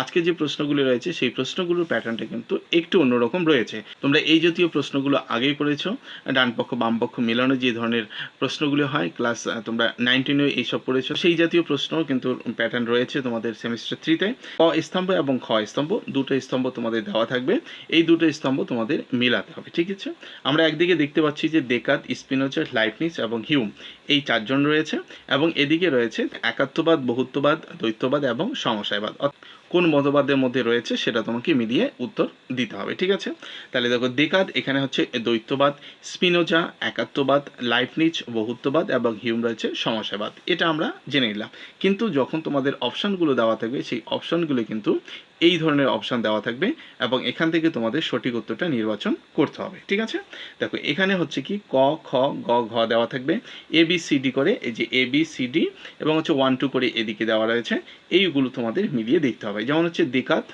আজকে যে প্রশ্নগুলি রয়েছে, সেই প্রশ্নগুলোর প্যাটার্নটা কিন্তু একটু অন্যরকম রয়েছে। তোমরা এই জাতীয় প্রশ্নগুলো আগেই পড়েছো। ডান পক্ষ, বাম পক্ষ মেলানো যে ধরনের প্রশ্নগুলো হয়, ক্লাস তোমরা নাইনটিনে এইসব পড়েছো। সেই জাতীয় প্রশ্ন কিন্তু প্যাটার্ন রয়েছে তোমাদের সেমিস্টার থ্রিতে। ক স্তম্ভ এবং খ স্তম্ভ, দুটো স্তম্ভ তোমাদের দেওয়া থাকবে। এই দুটো স্তম্ভ তোমাদের মেলাতে হবে, ঠিক আছে? আমরা একদিকে দেখতে পাচ্ছি যে দেকাত স্পিনোচার লাইফনিস এবং হিউম, এই চারজন রয়েছে। এবং এদিকে রয়েছে একাত্মবাদ, বহুত্ববাদ, দ্বৈতবাদ এবং সমসায়বাদ। কোন মতবাদের মধ্যে রয়েছে সেটা তোমাকে মিলিয়ে উত্তর দিতে হবে, ঠিক আছে? তাহলে দেখো দেকাদ এখানে হচ্ছে দ্বৈতবাদ স্পিনোজা একাত্মবাদ, লাইফনিচ বহুত্ববাদ এবং হিউম রয়েছে সমস্যাবাদ এটা আমরা জেনে নিলাম। কিন্তু যখন তোমাদের অপশানগুলো দেওয়া থাকবে, সেই অপশানগুলো কিন্তু এই ধরনের অপশান দেওয়া থাকবে এবং এখান থেকে তোমাদের সঠিক উত্তরটা নির্বাচন করতে হবে, ঠিক আছে? দেখো, এখানে হচ্ছে কি ক, খ, গ, ঘ দেওয়া থাকবে এ বি সি ডি করে, এই যে এ বি সি ডি এবং হচ্ছে ওয়ান টু করে এদিকে দেওয়া রয়েছে, এইগুলো তোমাদের মিলিয়ে দেখতে হবে। যেমন হচ্ছে দেকাত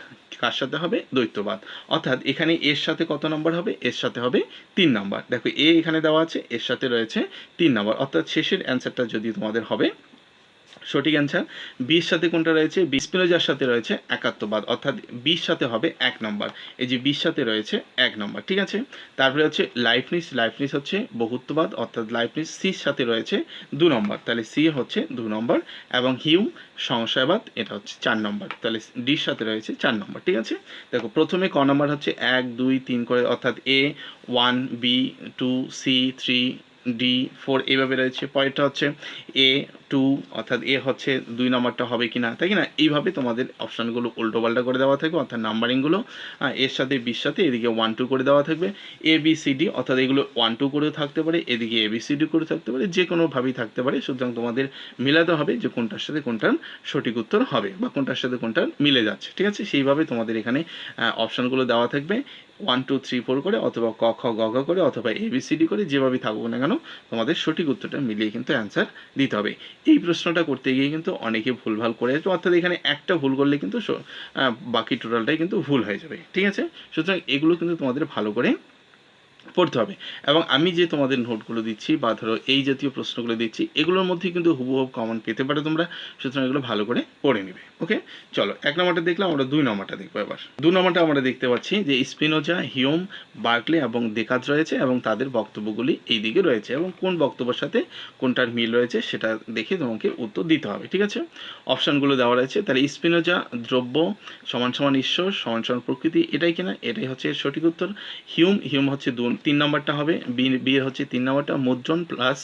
কার সাথে হবে? দ্বৈতবাদ অর্থাৎ এখানে এর সাথে কত নম্বর হবে? এর সাথে হবে তিন নম্বর দেখো এ এখানে দেওয়া আছে, এর সাথে রয়েছে তিন নম্বর অর্থাৎ শেষের অ্যান্সারটা যদি তোমাদের হবে সঠিক অ্যান্সার বির সাথে কোনটা রয়েছে? বিস্পিনোজার সাথে রয়েছে একাত্মবাদ অর্থাৎ বির সাথে হবে এক নম্বর এই যে বির সাথে রয়েছে এক নম্বর ঠিক আছে? তারপরে হচ্ছে লাইফনিস লাইফনিস হচ্ছে বহুত্ববাদ, অর্থাৎ লাইফনিস সির সাথে রয়েছে দু নম্বর তাহলে সি হচ্ছে দু নম্বর এবং হিউম সংশয়বাদ এটা হচ্ছে চার নম্বর তাহলে ডির সাথে রয়েছে চার নম্বর ঠিক আছে? দেখো, প্রথমে ক নম্বর হচ্ছে এক, দুই, তিন করে, অর্থাৎ A one B two C three D four এইভাবে রয়েছে। পরেরটা হচ্ছে এ টু অর্থাৎ এ হচ্ছে দুই নম্বরটা হবে কি না তাই কি না এইভাবে তোমাদের অপশানগুলো উল্টো পাল্টা করে দেওয়া থাকবে, অর্থাৎ নাম্বারিংগুলো এর সাথে বির সাথে এদিকে ওয়ান টু করে দেওয়া থাকবে। এ বি সি ডি অর্থাৎ এগুলো ওয়ান টু করেও থাকতে পারে, এদিকে এ বি সি ডি করে থাকতে পারে যে কোনোভাবেই থাকতে পারে। সুতরাং তোমাদের মিলাতে হবে যে কোনটার সাথে কোনটার সঠিক উত্তর হবে, বা কোনটার সাথে কোনটার মিলে যাচ্ছে। ঠিক আছে? সেইভাবে তোমাদের এখানে অপশানগুলো দেওয়া থাকবে। ওয়ান টু থ্রি ফোর করে অথবা ক, খ, গ ঘ করে অথবা এবিসিডি করে যেভাবে থাকুক না কেন, তোমাদের সঠিক উত্তরটা মিলিয়ে কিন্তু অ্যান্সার দিতে হবে। এই প্রশ্নটা করতে গিয়ে কিন্তু অনেকে ভুলভাল করে যাচ্ছে অর্থাৎ এখানে একটা ভুল করলে কিন্তু বাকি টোটালটাই কিন্তু ভুল হয়ে যাবে। ঠিক আছে? সুতরাং এগুলো কিন্তু তোমাদের ভালো করে পড়তে হবে। এবং আমি যে তোমাদের নোটগুলো দিচ্ছি বা ধরো এই জাতীয় প্রশ্নগুলো দিচ্ছি, এগুলোর মধ্যে কিন্তু হুবহু কমন পেতে পারে তোমরা। সুতরাং এগুলো ভালো করে পড়ে নিবে ওকে চলো, এক নম্বরটা দেখলাম, আমরা দুই নম্বরটা দেখব এবার। দু নম্বরটা আমরা দেখতে পাচ্ছি যে স্পিনোজা, হিউম, বার্কলে এবং দেকাত রয়েছে এবং তাদের বক্তব্যগুলি এই দিকে রয়েছে এবং কোন বক্তব্যের সাথে কোনটার মিল রয়েছে সেটা দেখে তোমাকে উত্তর দিতে হবে, ঠিক আছে? অপশানগুলো দেওয়া রয়েছে, তাহলে স্পিনোজা দ্রব্য সমান সমান ঈশ্বর, সমান সমান প্রকৃতি, এটাই কিনা? এটাই হচ্ছে সঠিক উত্তর। হিউম হিউম হচ্ছে দু তিন নম্বরটা হবে, বি বি এর হচ্ছে তিন নম্বরটা, মুদ্রণ প্লাস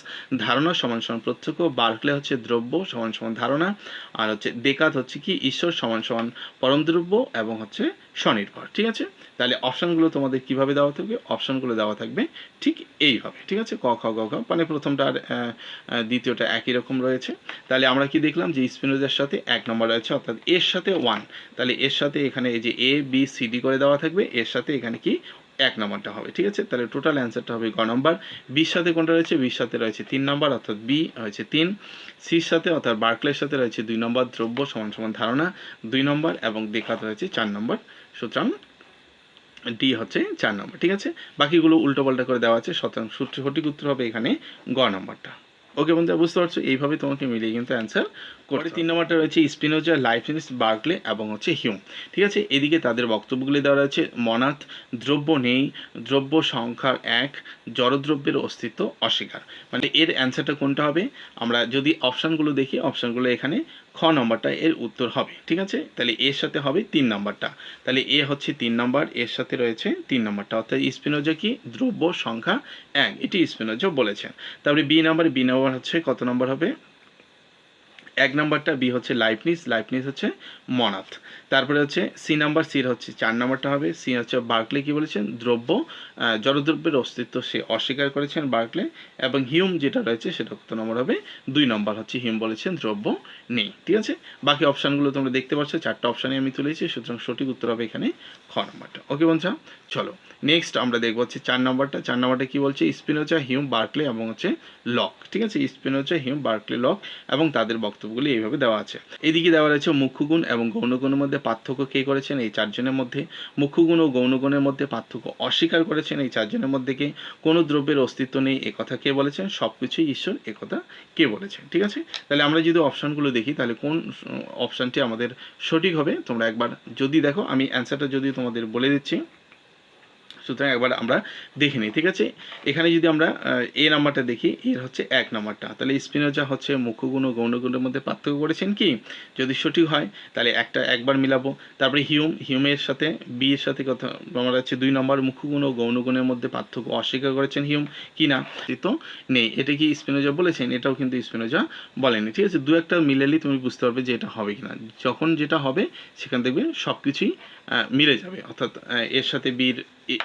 ধারণা সমান সমান প্রত্যক্ষ, বার্কলে হচ্ছে দ্রব্য সমান সমান ধারণা, আর হচ্ছে দেকাত হচ্ছে কি, ঈশ্বর সমান সমান পরম দ্রব্য এবং হচ্ছে স্বনির্ভর, ঠিক আছে? তাহলে অপশানগুলো তোমাদের কীভাবে দেওয়া থাকবে? অপশানগুলো দেওয়া থাকবে ঠিক এইভাবে, ঠিক আছে? ক, খ, গ, ঘ মানে প্রথমটা আর দ্বিতীয়টা একই রকম রয়েছে। তাহলে আমরা কি দেখলাম যে স্পিনোজার সাথে এক নম্বর রয়েছে, অর্থাৎ এর সাথে ওয়ান তাহলে এর সাথে এখানে এই যে এ বি সি ডি করে দেওয়া থাকবে, এর সাথে এখানে কি এক নম্বরটা হবে, ঠিক আছে? তাহলে টোটাল অ্যান্সারটা হবে গ নম্বর। বির সাথে কোনটা রয়েছে? বির সাথে রয়েছে তিন নম্বর, অর্থাৎ বি রয়েছে তিন। সির সাথে, অর্থাৎ বার্কলের সাথে রয়েছে দুই নম্বর, দ্রব্য সমান সমান ধারণা দুই নম্বর এবং দেখাত রয়েছে চার নম্বর। সুতরাং ডি হচ্ছে চার নম্বর, ঠিক আছে? বাকিগুলো উল্টো পাল্টা করে দেওয়া আছে সুতরাং সূত্র সঠিক উত্তর হবে এখানে গ নম্বরটা। ওকে বন্ধুরা বুঝতে পারছ? এইভাবে তোমাকে মিলিয়ে কিন্তু অ্যান্সার করে তিন নম্বরটা রয়েছে স্পিনোজা লাইফিনিস বার্কলে এবং হচ্ছে হিউম ঠিক আছে? এদিকে তাদের বক্তব্যগুলি দেওয়া রয়েছে মনাত দ্রব্য নেই, দ্রব্য সংখ্যা এক, জড়দ্রব্যের অস্তিত্ব অস্বীকার। মানে এর অ্যান্সারটা কোনটা হবে? আমরা যদি অপশানগুলো দেখি অপশানগুলো এখানে খ নম্বরটা এর উত্তর হবে, ঠিক আছে? তাহলে এর সাথে হবে তিন নম্বরটা। তাহলে এ হচ্ছে তিন নম্বর, এর সাথে রয়েছে তিন নম্বরটা। অর্থাৎ স্পিনোজা কি? দ্রব্য সংখ্যা এক। এটি স্পিনোজা বলেছেন। তারপরে বি নাম্বার, বি নম্বর হচ্ছে কত নম্বর হবে? এক নাম্বারটা বি হচ্ছে লাইফনিস লাইফনিস হচ্ছে মনাথ। তারপরে হচ্ছে সি নাম্বার, সির হচ্ছে চার নাম্বারটা হবে। সি হচ্ছে বার্কলে কি বলেছেন? দ্রব্য জড়দ্রব্যের অস্তিত্ব সে অস্বীকার করেছেন বার্কলে এবং হিউম যেটা রয়েছে সেটা কত নম্বর হবে দুই নম্বর। হচ্ছে হিউম বলেছেন দ্রব্য নেই, ঠিক আছে? বাকি অপশানগুলো তোমরা দেখতে পাচ্ছ, চারটা অপশানে আমি তুলেছি, সুতরাং সঠিক উত্তর হবে এখানে খ নম্বরটা। ওকে বন্ধুরা, চলো নেক্সট আমরা দেখব হচ্ছে চার নম্বরটা। চার নম্বরটা কি বলছে? স্পিনোজা হিউম, বার্কলে এবং হচ্ছে লক, ঠিক আছে? স্পিনোজা হিউম, বার্কলে, লক এবং তাদের বক্তব্য। বক্তব্যগুলি এইভাবে দেওয়া আছে। এদিকে দেওয়া রয়েছে মুখ্যগুণ এবং গৌণগুণের মধ্যে পার্থক্য কে করেছেন? এই চারজনের মধ্যে মুখ্যগুণ ও গৌণগুণের মধ্যে পার্থক্য অস্বীকার করেছেন। এই চারজনের মধ্যে কে? কোনো দ্রব্যের অস্তিত্ব নেই, এ কথা কে বলেছেন? সব কিছুই ঈশ্বর, এ কথা কে বলেছেন? ঠিক আছে? তাহলে আমরা যদি অপশানগুলো দেখি, তাহলে কোন, অপশানটি আমাদের সঠিক হবে? তোমরা একবার যদি দেখো, আমি অ্যান্সারটা যদি তোমাদের বলে দিচ্ছি। সুতরাং একবার আমরা দেখে নিই, ঠিক আছে? এখানে যদি আমরা এ নাম্বারটা দেখি, এর হচ্ছে এক নাম্বারটা। তাহলে স্পিনোজা হচ্ছে মুখ্যগুণ ও গৌণগুণের মধ্যে পার্থক্য করেছেন কি? যদি সঠিক হয়, তাহলে একটা একবার মিলাবো। তারপরে হিউম হিউমের সাথে বি এর সাথে কথা, আমার হচ্ছে দুই নম্বর, মুখ্যগুণ ও গৌণগুণের মধ্যে পার্থক্য অস্বীকার করেছেন হিউম কি না? তো নেই। এটা কি স্পিনোজা বলেছেন? এটাও কিন্তু স্পিনোজা বলেনি, ঠিক আছে? দু একটা মিলালেই তুমি বুঝতে পারবে যে এটা হবে কিনা। যখন যেটা হবে, সেখান দেখবে সব কিছুই মিলে যাবে। অর্থাৎ এর সাথে বীর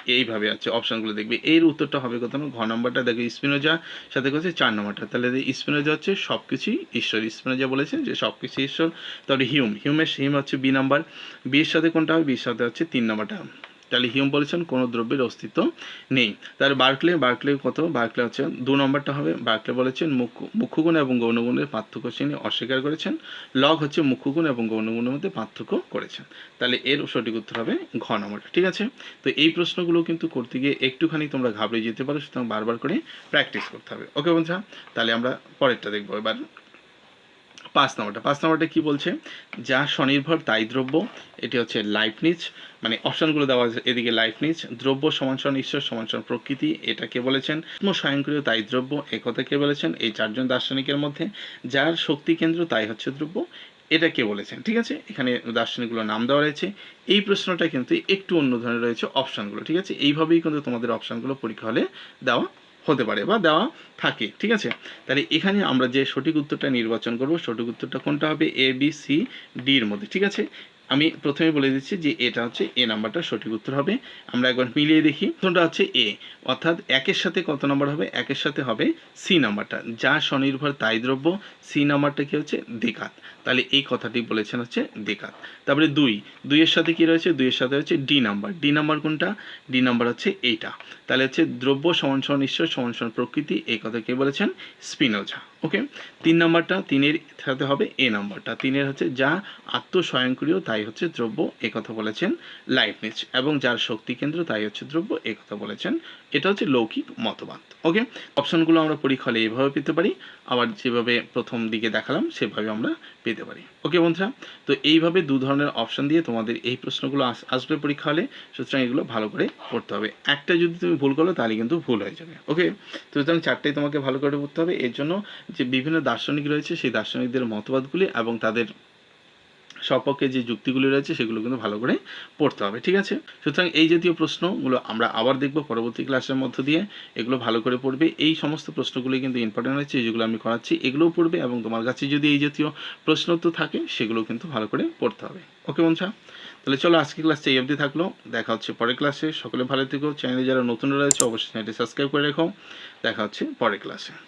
এইভাবে আছে, অপশানগুলো দেখবে। এর উত্তরটা হবে কত ঘ নম্বরটা দেখবে স্পিনোজা, সাথে করছে চার নম্বরটা। তাহলে স্পিনোজা হচ্ছে সব কিছুই ঈশ্বর। স্পিনোজা বলেছেন যে সব কিছুই ঈশ্বর। তাহলে হিউম, হিউমের হিউম হচ্ছে বি নম্বর। বি এর সাথে কোনটা হবে? বির সাথে হচ্ছে তিন নাম্বারটা। তাহলে হিউম বলেছেন, কোনো দ্রব্যের অস্তিত্ব নেই। তার বার্কলে বার্কলে কত? বার্কলে হচ্ছে দু নম্বরটা হবে। বার্কলে বলেছেন মুখ্য মুখ্যগুণ এবং গৌণগুণের পার্থক্য শ্রেণি অস্বীকার করেছেন। লগ হচ্ছে মুখ্যগুণ এবং গৌণগুণের মধ্যে পার্থক্য করেছেন। তাহলে এর সঠিক উত্তর হবে ঘ নম্বরটা, ঠিক আছে? তো এই প্রশ্নগুলো কিন্তু করতে গিয়ে একটুখানি তোমরা ঘাবড়ে যেতে পারো, সুতরাং বারবার করে প্র্যাকটিস করতে হবে। ওকে বন্ধুরা, তাহলে আমরা পরেরটা দেখব। এবার পাঁচ নম্বরটা পাঁচ নম্বরটা কি বলছে? যা স্বনির্ভর তাই দ্রব্য, এটি হচ্ছে লাইফনিচ মানে অপশনগুলো দেওয়া আছে এদিকে লাইফনিচ দ্রব্য সমান সমান ঈশ্বর, সমান সমান প্রকৃতি, এটা কে বলেছেন? স্বয়ংক্রিয় তাই দ্রব্য এ কথা কে বলেছেন? এই চারজন দার্শনিকের মধ্যে, যার শক্তি কেন্দ্র তাই হচ্ছে দ্রব্য, এটা কে বলেছেন? ঠিক আছে? এখানে দার্শনিকগুলোর নাম দেওয়া রয়েছে। এই প্রশ্নটা কিন্তু একটু অন্য ধরনের রয়েছে অপশানগুলো, ঠিক আছে? এইভাবেই কিন্তু তোমাদের অপশানগুলো পরীক্ষা হলে দেওয়া হতে পারে বা দেওয়া থাকে, ঠিক আছে? তাহলে এখানে আমরা যে সঠিক উত্তরটা নির্বাচন করব, সঠিক উত্তরটা কোনটা হবে? এ বি সি ডির মধ্যে, ঠিক আছে? আমি প্রথমে বলে দিচ্ছি যে এটা হচ্ছে এ নাম্বারটা, সঠিক উত্তর হবে। আমরা একবার মিলিয়ে দেখি। প্রথমটা হচ্ছে এ, অর্থাৎ একের সাথে কত নাম্বার হবে? একের সাথে হবে সি নাম্বারটা। যা স্বনির্ভর তাই দ্রব্য, সি নাম্বারটা কি হচ্ছে? দেকাত। তাহলে এই কথাটি বলেছেন হচ্ছে দেকাত। তারপরে দুই, দুইয়ের সাথে কি রয়েছে? দুইয়ের সাথে হচ্ছে ডি নাম্বার। ডি নাম্বার কোনটা? ডি নাম্বার হচ্ছে এইটা। তাহলে হচ্ছে দ্রব্য সমান সমান ঈশ্বর, সমান সমান প্রকৃতি, এই কথা কে বলেছেন? স্পিনোজা। ওকে তিন নাম্বারটা তিনের সাথে হবে এ নাম্বারটা। তিনের হচ্ছে যা আত্মস্বয়ংক্রিয়, তাই হচ্ছে দ্রব্য, এ কথা বলেছেন লাইফনিচ। এবং যার শক্তি কেন্দ্র, তাই হচ্ছে দ্রব্য, এ কথা বলেছেন। এটা হচ্ছে লৌকিক মতবাদ। ওকে অপশনগুলো আমরা পরীক্ষা হলে এইভাবে পেতে পারি। আবার যেভাবে প্রথম দিকে দেখালাম সেভাবে আমরা পেতে পারি। ওকে বন্ধুরা? তো এইভাবে দু ধরনের অপশন দিয়ে তোমাদের এই প্রশ্নগুলো আস- আসবে পরীক্ষা হলে সুতরাং এগুলো ভালো করে পড়তে হবে। একটা যদি তুমি ভুল করো, তাহলে কিন্তু ভুল হয়ে যাবে। ওকে সুতরাং চারটাই তোমাকে ভালো করে পড়তে হবে। এর জন্য যে বিভিন্ন দার্শনিক রয়েছে, সেই দার্শনিকদের মতবাদগুলি এবং তাদের সপক্ষে যে যুক্তিগুলি রয়েছে, সেগুলো কিন্তু ভালো করে পড়তে হবে, ঠিক আছে? সুতরাং এই জাতীয় প্রশ্নগুলো আমরা আবার দেখব পরবর্তী ক্লাসের মধ্য দিয়ে। এগুলো ভালো করে পড়বে। এই সমস্ত প্রশ্নগুলি কিন্তু ইম্পর্টেন্ট রয়েছে যেগুলো আমি করাচ্ছি, এগুলোও পড়বে এবং তোমার কাছে যদি এই জাতীয় প্রশ্ন তো থাকে, সেগুলো কিন্তু ভালো করে পড়তে হবে। ওকে বন্ধুরা? তাহলে চলো আজকে ক্লাসটা এই অবধি থাকল। দেখা হচ্ছে পরের ক্লাসে। সকলে ভালো থেকো। চ্যানেলে যারা নতুন রয়েছে, অবশ্যই চ্যানেলটি সাবস্ক্রাইব করে রেখো। দেখা হচ্ছে পরের ক্লাসে।